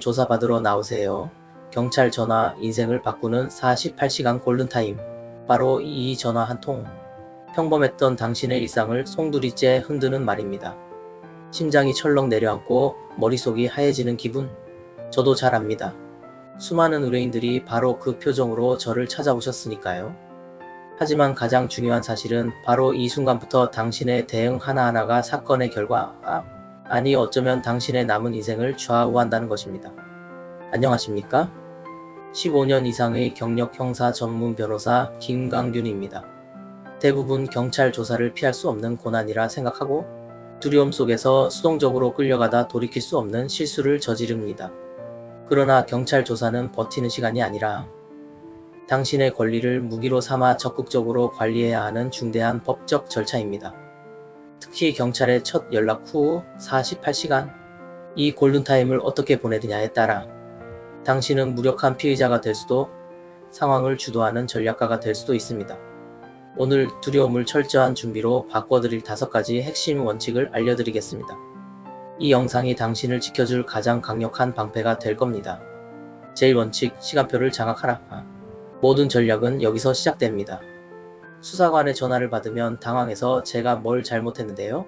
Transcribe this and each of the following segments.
조사받으러 나오세요. 경찰 전화 인생을 바꾸는 48시간 골든타임. 바로 이 전화 한 통. 평범했던 당신의 일상을 송두리째 흔드는 말입니다. 심장이 철렁 내려앉고 머릿속이 하얘지는 기분. 저도 잘 압니다. 수많은 의뢰인들이 바로 그 표정으로 저를 찾아오셨으니까요. 하지만 가장 중요한 사실은 바로 이 순간부터 당신의 대응 하나하나가 사건의 결과, 아, 아니 어쩌면 당신의 남은 인생을 좌우한다는 것입니다. 안녕하십니까? 15년 이상의 경력 형사 전문 변호사 김강균입니다. 대부분 경찰 조사를 피할 수 없는 고난이라 생각하고 두려움 속에서 수동적으로 끌려가다 돌이킬 수 없는 실수를 저지릅니다. 그러나 경찰 조사는 버티는 시간이 아니라 당신의 권리를 무기로 삼아 적극적으로 관리해야 하는 중대한 법적 절차입니다. 특히 경찰의 첫 연락 후 48시간 이 골든타임을 어떻게 보내느냐에 따라 당신은 무력한 피의자가 될 수도 상황을 주도하는 전략가가 될 수도 있습니다. 오늘 두려움을 철저한 준비로 바꿔드릴 다섯 가지 핵심 원칙을 알려드리겠습니다. 이 영상이 당신을 지켜줄 가장 강력한 방패가 될 겁니다. 제1원칙 시간표를 장악하라. 모든 전략은 여기서 시작됩니다. 수사관의 전화를 받으면 당황해서 제가 뭘 잘못했는데요?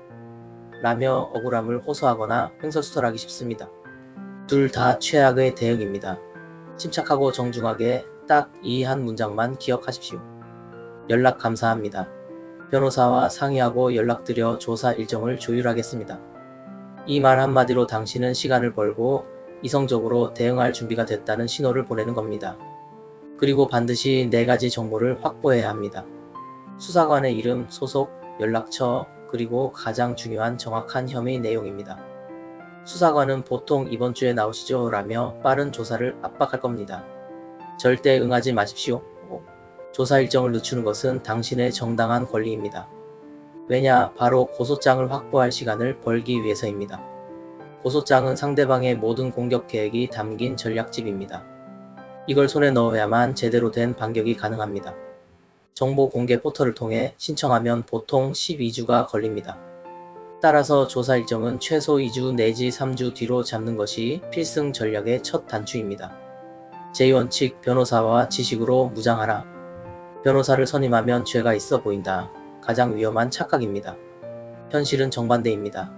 라며 억울함을 호소하거나 횡설수설하기 쉽습니다. 둘 다 최악의 대응입니다. 침착하고 정중하게 딱 이 한 문장만 기억하십시오. 연락 감사합니다. 변호사와 상의하고 연락드려 조사 일정을 조율하겠습니다. 이 말 한마디로 당신은 시간을 벌고 이성적으로 대응할 준비가 됐다는 신호를 보내는 겁니다. 그리고 반드시 네 가지 정보를 확보해야 합니다. 수사관의 이름, 소속, 연락처, 그리고 가장 중요한 정확한 혐의 내용입니다. 수사관은 보통 이번 주에 나오시죠? 라며 빠른 조사를 압박할 겁니다. 절대 응하지 마십시오. 조사 일정을 늦추는 것은 당신의 정당한 권리입니다. 왜냐, 바로 고소장을 확보할 시간을 벌기 위해서입니다. 고소장은 상대방의 모든 공격 계획이 담긴 전략집입니다. 이걸 손에 넣어야만 제대로 된 반격이 가능합니다. 정보 공개 포털을 통해 신청하면 보통 12주가 걸립니다. 따라서 조사 일정은 최소 2주 내지 3주 뒤로 잡는 것이 필승 전략의 첫 단추입니다. 제2원칙 변호사와 지식으로 무장하라. 변호사를 선임하면 죄가 있어 보인다. 가장 위험한 착각입니다. 현실은 정반대입니다.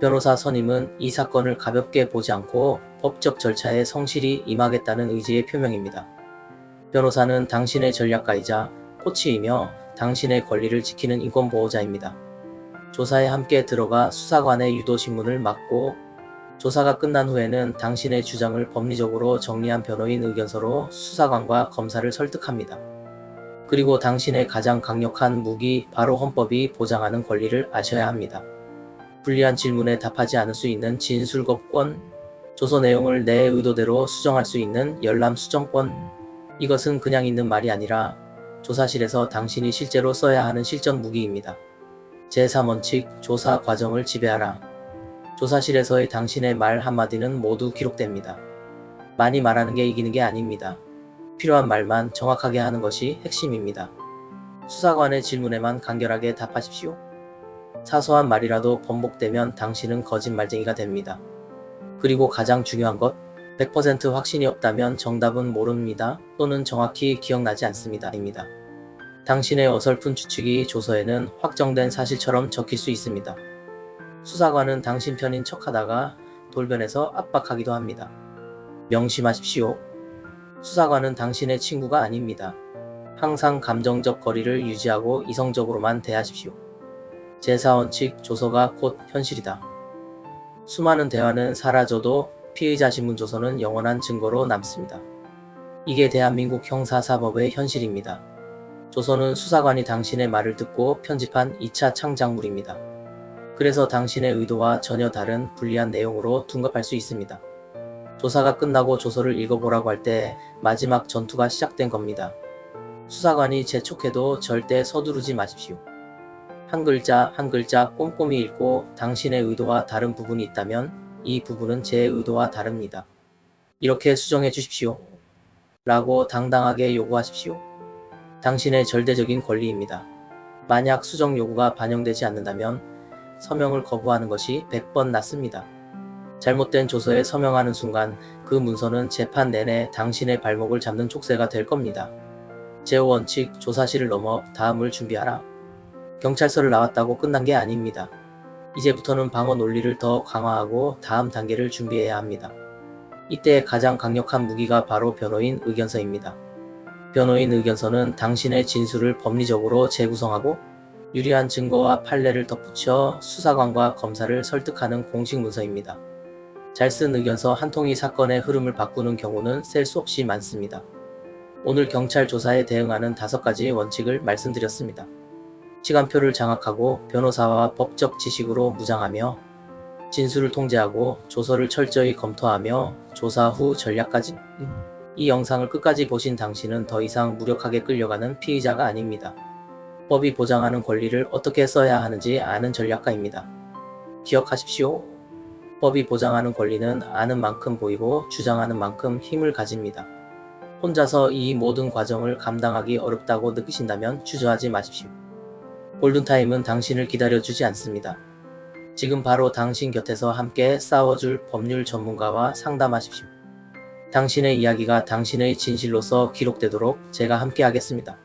변호사 선임은 이 사건을 가볍게 보지 않고 법적 절차에 성실히 임하겠다는 의지의 표명입니다. 변호사는 당신의 전략가이자 코치이며 당신의 권리를 지키는 인권보호자입니다. 조사에 함께 들어가 수사관의 유도신문을 맡고 조사가 끝난 후에는 당신의 주장을 법리적으로 정리한 변호인 의견서로 수사관과 검사를 설득합니다. 그리고 당신의 가장 강력한 무기, 바로 헌법이 보장하는 권리를 아셔야 합니다. 불리한 질문에 답하지 않을 수 있는 진술겁권, 조서 내용을 내 의도대로 수정할 수 있는 열람 수정권. 이것은 그냥 있는 말이 아니라 조사실에서 당신이 실제로 써야 하는 실전 무기입니다. 제3원칙 조사 과정을 지배하라. 조사실에서의 당신의 말 한마디는 모두 기록됩니다. 많이 말하는 게 이기는 게 아닙니다. 필요한 말만 정확하게 하는 것이 핵심입니다. 수사관의 질문에만 간결하게 답하십시오. 사소한 말이라도 번복되면 당신은 거짓말쟁이가 됩니다. 그리고 가장 중요한 것, 100% 확신이 없다면 정답은 모릅니다 또는 정확히 기억나지 않습니다. 입니다. 당신의 어설픈 추측이 조서에는 확정된 사실처럼 적힐 수 있습니다. 수사관은 당신 편인 척하다가 돌변해서 압박하기도 합니다. 명심하십시오. 수사관은 당신의 친구가 아닙니다. 항상 감정적 거리를 유지하고 이성적으로만 대하십시오. 제4원칙 조서가 곧 현실이다. 수많은 대화는 사라져도 피의자 신문 조서는 영원한 증거로 남습니다. 이게 대한민국 형사사법의 현실입니다. 조서는 수사관이 당신의 말을 듣고 편집한 2차 창작물입니다. 그래서 당신의 의도와 전혀 다른 불리한 내용으로 둔갑할 수 있습니다. 조사가 끝나고 조서를 읽어보라고 할 때 마지막 전투가 시작된 겁니다. 수사관이 재촉해도 절대 서두르지 마십시오. 한 글자 한 글자 꼼꼼히 읽고 당신의 의도와 다른 부분이 있다면 이 부분은 제 의도와 다릅니다. 이렇게 수정해 주십시오. 라고 당당하게 요구하십시오. 당신의 절대적인 권리입니다. 만약 수정 요구가 반영되지 않는다면 서명을 거부하는 것이 100번 낫습니다. 잘못된 조서에 서명하는 순간 그 문서는 재판 내내 당신의 발목을 잡는 촉새가 될 겁니다. 제호 원칙 조사실을 넘어 다음을 준비하라. 경찰서를 나왔다고 끝난 게 아닙니다. 이제부터는 방어 논리를 더 강화하고 다음 단계를 준비해야 합니다. 이때 가장 강력한 무기가 바로 변호인 의견서입니다. 변호인 의견서는 당신의 진술을 법리적으로 재구성하고 유리한 증거와 판례를 덧붙여 수사관과 검사를 설득하는 공식 문서입니다. 잘 쓴 의견서 한 통이 사건의 흐름을 바꾸는 경우는 셀 수 없이 많습니다. 오늘 경찰 조사에 대응하는 다섯 가지 원칙을 말씀드렸습니다. 시간표를 장악하고 변호사와 법적 지식으로 무장하며 진술을 통제하고 조서를 철저히 검토하며 조사 후 전략까지 이 영상을 끝까지 보신 당신은 더 이상 무력하게 끌려가는 피의자가 아닙니다. 법이 보장하는 권리를 어떻게 써야 하는지 아는 전략가입니다. 기억하십시오. 법이 보장하는 권리는 아는 만큼 보이고 주장하는 만큼 힘을 가집니다. 혼자서 이 모든 과정을 감당하기 어렵다고 느끼신다면 주저하지 마십시오. 골든타임은 당신을 기다려주지 않습니다. 지금 바로 당신 곁에서 함께 싸워줄 법률 전문가와 상담하십시오. 당신의 이야기가 당신의 진실로서 기록되도록 제가 함께 하겠습니다.